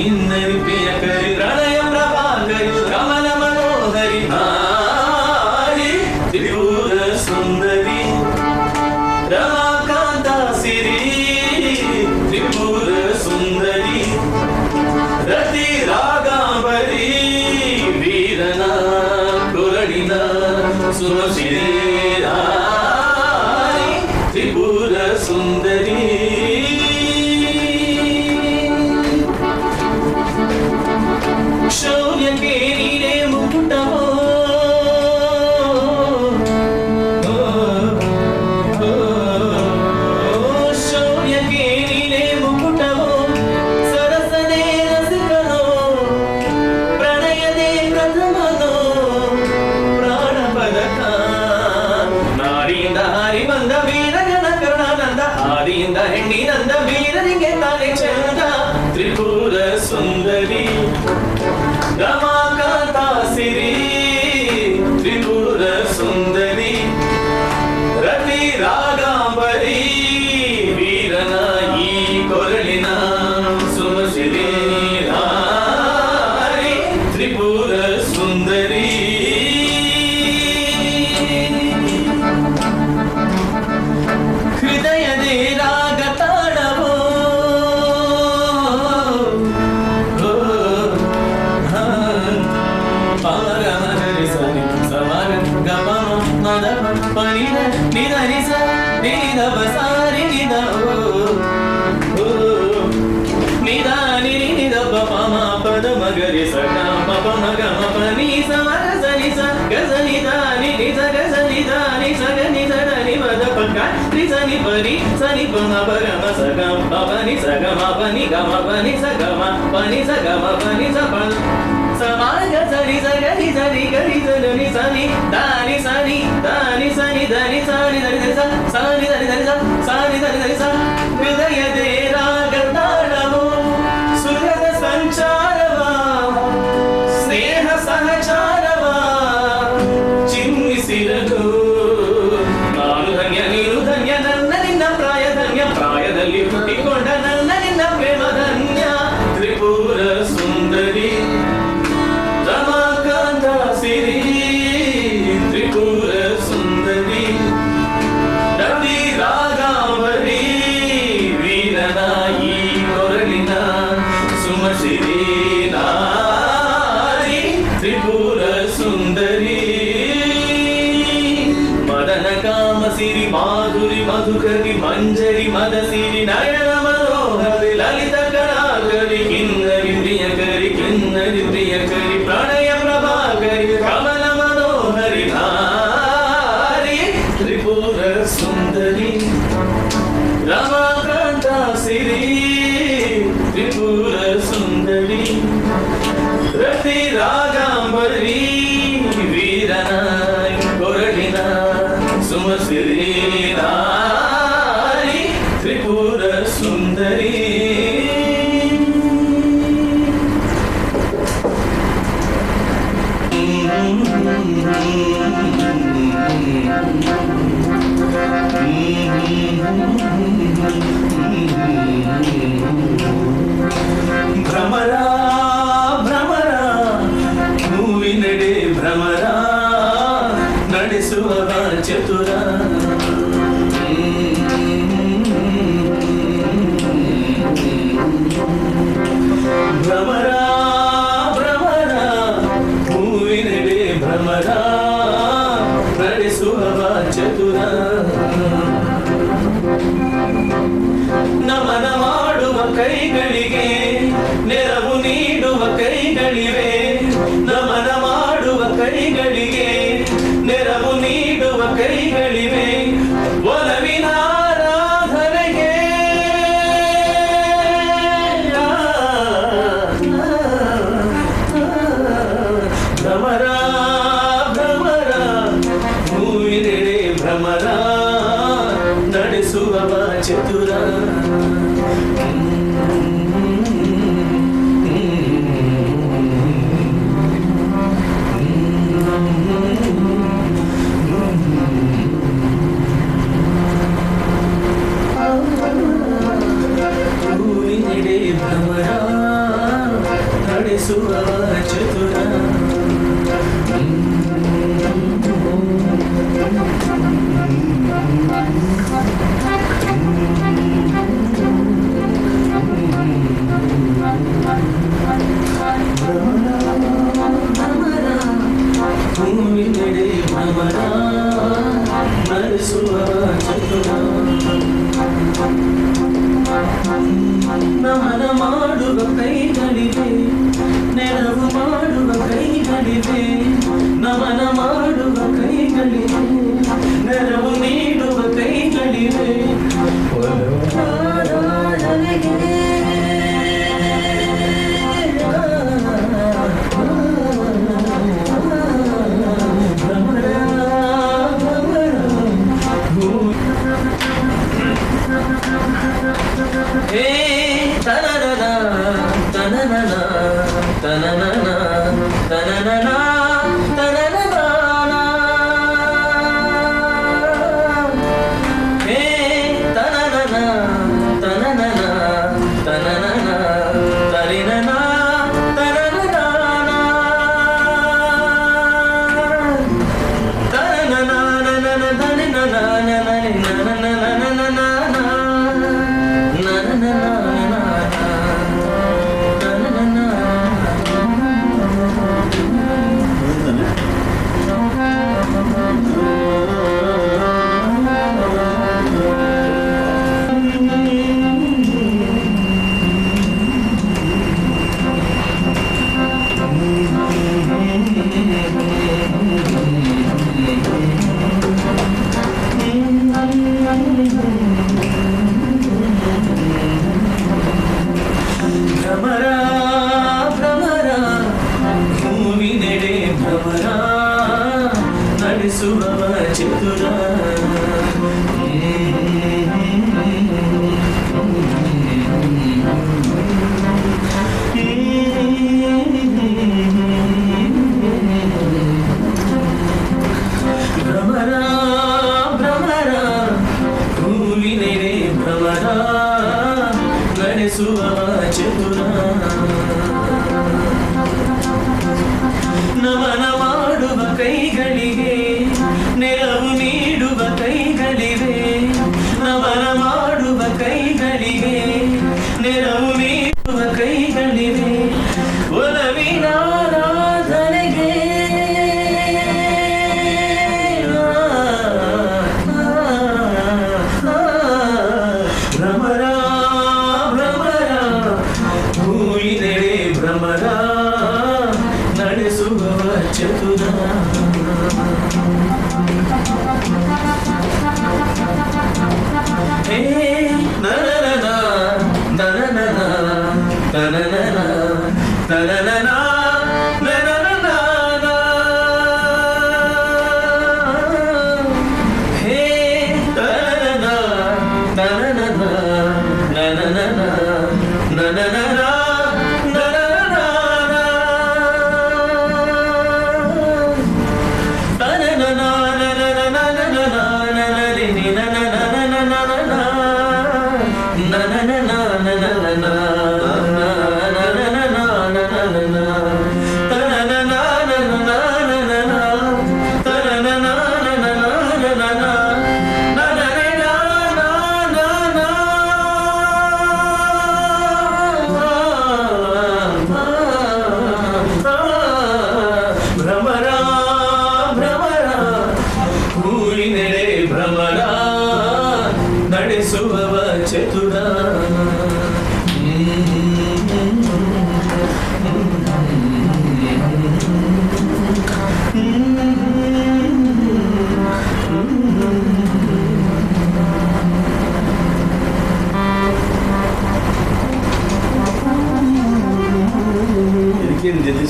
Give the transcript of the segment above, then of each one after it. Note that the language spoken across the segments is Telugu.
إن పదవ పనిద నిద నిస నిద బసారి నిద నిద ని నిద పమ పద మగరి సగ పప మగ మప ని సమర సని స గజ నిద ని నిద గజ నిద ని సగ నిద ని మద పక ని సని పరి సని పమ పరమ సగ పమ ని సగ మప ని గ మప ని సగ మ ప ని సగ మప ని స ప సమాగ సరి సగ ని సరి గ ని సని సని Tadi 一等 Tripura Sundari ரமாகாந்தாசிரி Tripura Sundari ரத்திராஜ Mm-hmm. Italy.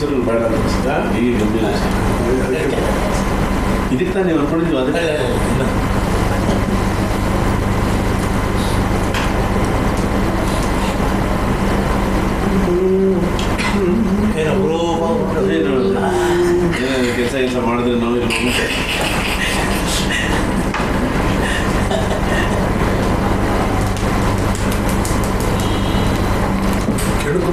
ಈಶ್ವರನ ಬೇಡ ಅನಿಸ್ತಾ ಈಗ ಗಮನ ಇದಕ್ಕೆ ತಾನೇ ಅನ್ಕೊಂಡಿದ್ವಿ ಅದಕ್ಕೆ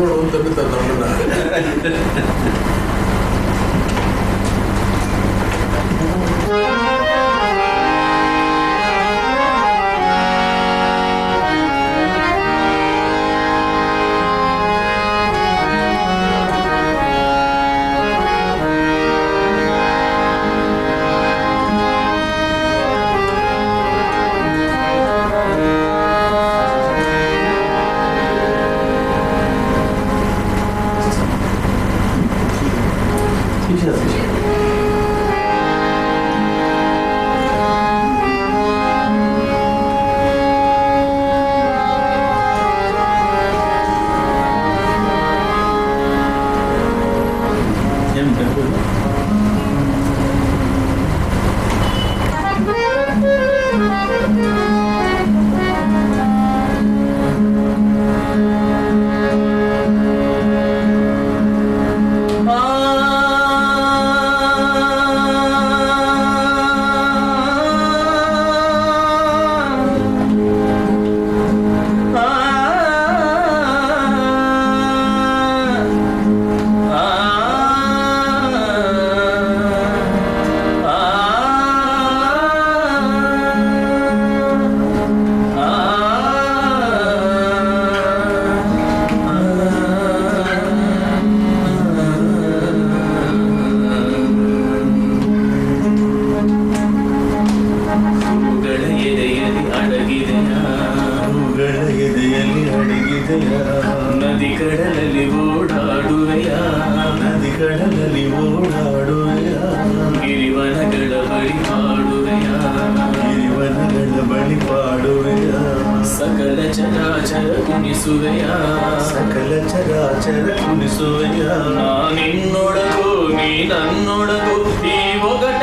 ಮಾಡ್ಕೊಂಡು ಹೋಗ್ತಾನೆ ತನ್ನ 藤田 నన్నుడకు ఈ ఒక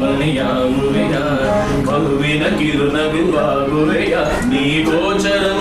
కన్మణియాగురయ్యా బహువిన కిరునగు బాగురయ్యా నీ గోచరం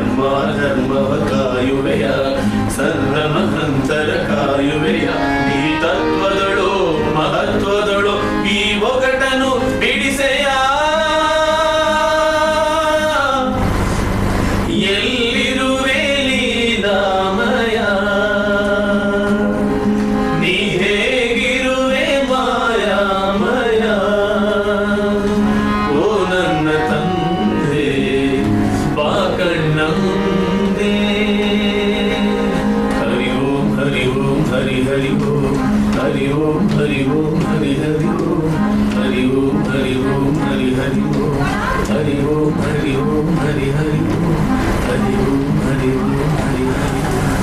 ധർമാ ധർമവകായുവയ സർവമഹന്തരകായുവയ നീ തത്വദളോ മഹത്വദളോ ഈ ఓం హరి ఓం హరి హరి ఓం హరి ఓం హరి ఓం హరి హరి ఓం హరి ఓం హరి ఓం హరి హరి ఓం హరి ఓం హరి ఓం హరి హరి ఓం